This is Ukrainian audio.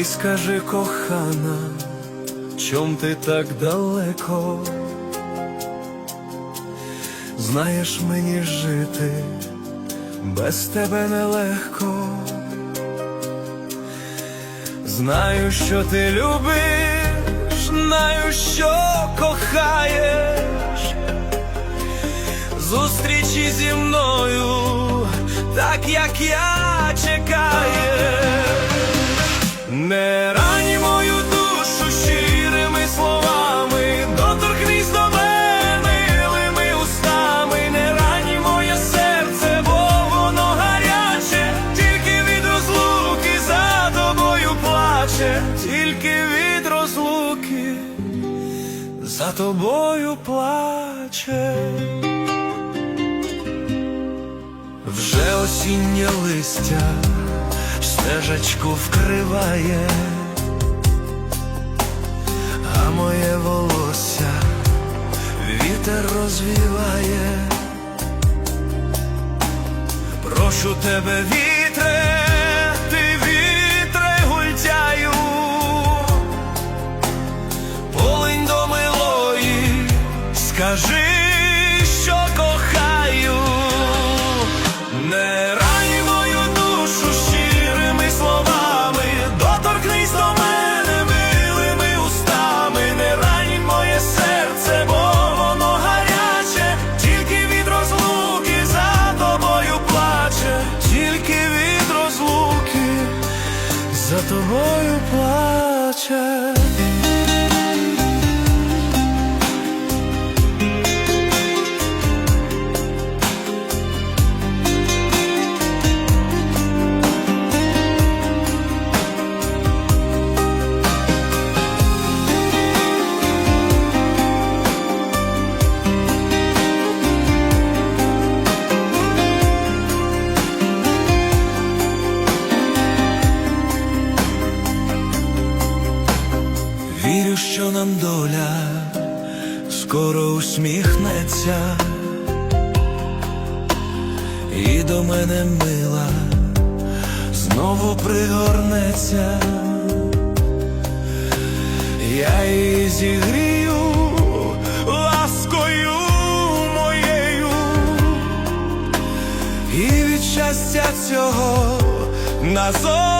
Ой, скажи, кохана, чом ти так далеко? Знаєш мені жити без тебе нелегко. Знаю, що ти любиш, знаю, що кохаєш. Зустрічі зі мною, так як я чекаєш. Плаче, тільки від розлуки за тобою плаче. Вже осіннє листя стежечку вкриває, а моє волосся вітер розвіває. Прошу тебе, вітре, скажи, що нам доля скоро усміхнеться, і до мене мила знову пригорнеться, я її зігрію ласкою моєю, і від щастя цього назову